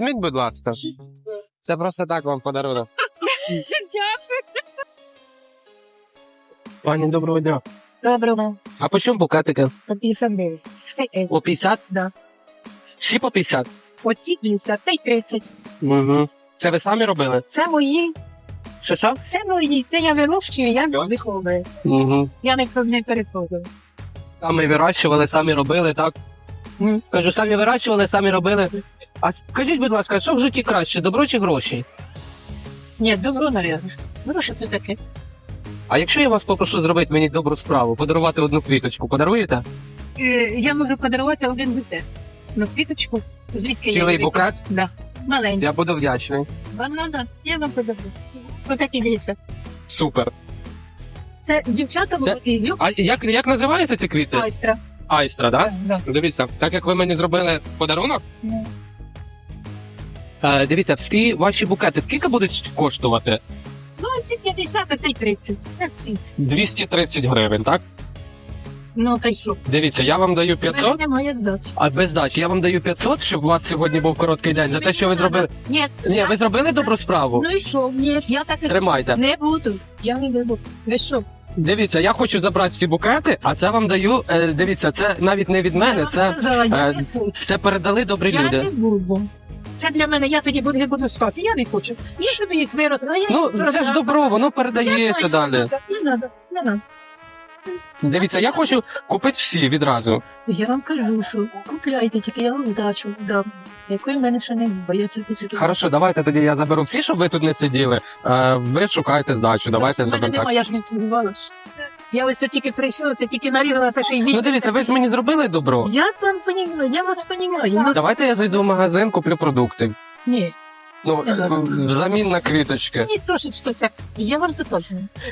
Візьміть, будь ласка. Це просто так вам подарунок. Дякую. Пані, доброго дня. Доброго. А по чому букетики? По 59. Е, По 50? да. Всі по 50? Оці 50, та й 30. Угу. Це ви самі робили? Це мої, Що що? це мої. Це я вирощую, я виховую. Угу. Я не, не переходжу. Самі вирощували, самі робили, так? Кажу, самі вирощували, самі робили. А скажіть, будь ласка, що в житті краще, добро чи гроші? Ні, добро. Ну, що це таке? А якщо я вас попрошу зробити мені добру справу, подарувати одну квіточку, подаруєте? Е, я можу подарувати один букет. Ну, квіточку. Звідки Цілий я букет? Да. Маленький. Я буду вдячний. Вам надо? Я вам подарую. Отакі дивіться. Супер. Це дівчата Це- молоді, люб А як, як називаються ці квіти? майстра. Айстра, так? Да. Дивіться, так як ви мені зробили подарунок, Ну. е, дивіться, всі ваші букети скільки будуть коштувати? Ну, ці 50, а ці 30. Це всі. 230 гривень, так? Ну, та й що? Дивіться, я вам даю 500, немає дочі. а без здачі я вам даю 500, щоб у вас сьогодні був короткий день. За те, що ви зробили. Ні, Ні, ви зробили добру справу? Ну і що? Ні, я так не Тримайте. Не буду. Я не буду. Ви що? Дивіться, я хочу забрати всі букети, а це вам даю. е, Дивіться, це навіть не від мене, це, сказала, я е, це передали добрі Я люди. не буду. Це для мене, я тоді буду- не буду спати. Я не хочу. Я собі їх виросла. Я Ну, їх це ж добро, воно Я передається знаю, далі. Не треба, не треба, не треба. Дивіться, я хочу купити всі відразу. Я вам кажу, що купляйте, тільки я вам вдачу дам. Якої в мене ще не це тільки... Хорошо, давайте тоді я заберу всі, щоб ви тут не сиділи. Е, ви шукаєте здачу. Давайте У мене так. немає, я ж не цілувалась. Я ось от тільки прийшла, це тільки нарізала те, що й Ну дивіться, ви ж мені зробили добро. Я вам понімаю, я вас понімаю. Ну, Давайте я зайду в магазин, куплю продукти. ні, Ну, Не взамін на квіточки. ні, трошечки це. Я вам тут.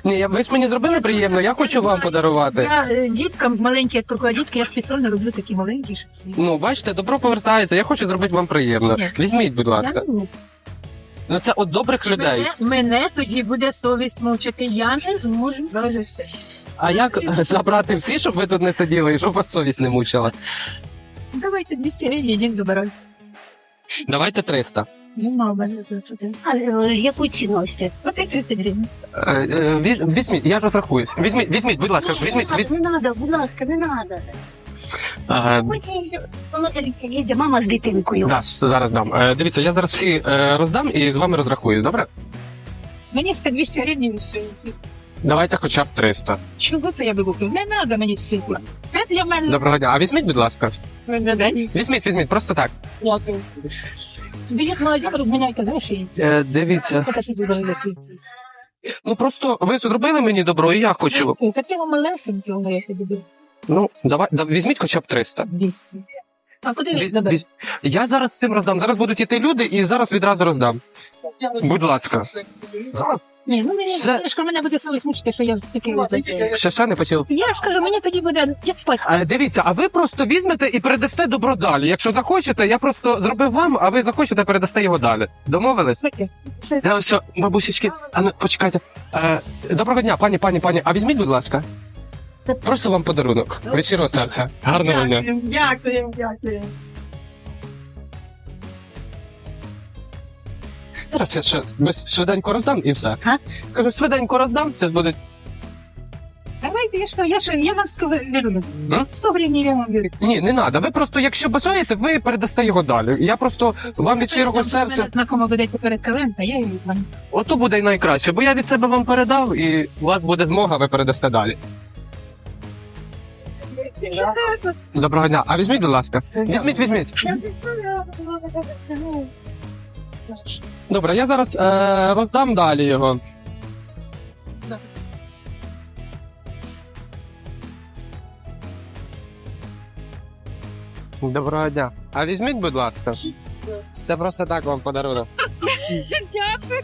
Ні, я- ви ж мені зробили приємно, я хочу вам подарувати. Я е, діткам маленькі, як дітки, я спеціально роблю такі маленькі. щоб всі. Ну, бачите, добро повертається, я хочу зробити вам приємно. Ні. Візьміть, будь Я ласка. не можу. Ну це от добрих людей. Мене, мене тоді буде совість мовчати. Я не зможу навіть це. А як е, забрати всі, щоб ви тут не сиділи і щоб вас совість не мучила? Давайте 200 гривень, один забирай. Давайте 300. Нема в мене тут. А е, яку ціну ось це? Оце 30 гривень. Е, е, віз- Візьміть, я розрахуюсь. Візьміть, візьміть, будь ласка, візьміть. Не Від... надо, не треба, будь ласка, не надо. Е, Ось я Воно дивіться, їде мама з дитинкою. да, зараз дам. Е, дивіться, я зараз всі е, роздам і з вами розрахуюсь, добре? Мені все 200 гривень лишилося. Давайте хоча б 300. Чого це я би купив? Не треба мені світла. Це для мене. Доброго дня. А візьміть, будь ласка. Візьміть, візьміть, просто так. Дякую. Біжіть в магазин, розміняйте гроші. Е, дивіться. Ну просто ви зробили мені добро, і я хочу. Такого малесенького я тобі Ну, давай, да, візьміть хоча б 300. 200. А куди Віз- віз- Я зараз цим роздам. Зараз будуть іти люди і зараз відразу роздам. Будь ласка. Ні, ну мені Це- я ж кажу, мене буде совість мучити, що я стільки оце. Ще ще не почув. Я ж кажу, мені тоді буде я спать. А, дивіться, а ви просто візьмете і передасте добро далі. Якщо захочете, я просто зробив вам, а ви захочете, передасте його далі. Домовились? Таке. Це Да, все, бабусечки, а ну почекайте. Е, доброго дня, пані, пані, пані. А візьміть, будь ласка. Просто вам подарунок. Від щирого серця. Гарного дня. Дякую, дякую, Зараз я ще швиденько роздам і все. Га? Кажу, швиденько роздам, це буде. Давайте, я ж я ж я вам 100 гривень. М? 100 гривень я вам вірю. Ні, не треба. Ви просто, якщо бажаєте, ви передасте його далі. Я просто вам від щирого серця. На кому будете переселен, а я її вам. Ото буде й найкраще, бо я від себе вам передав, і у вас буде змога, ви передасте далі. Доброго дня. А візьміть, будь ласка. Візьміть, візьміть. Добре, я зараз е, роздам далі його. Доброго дня. А візьміть, будь ласка. Це просто так вам подарунок. Дякую.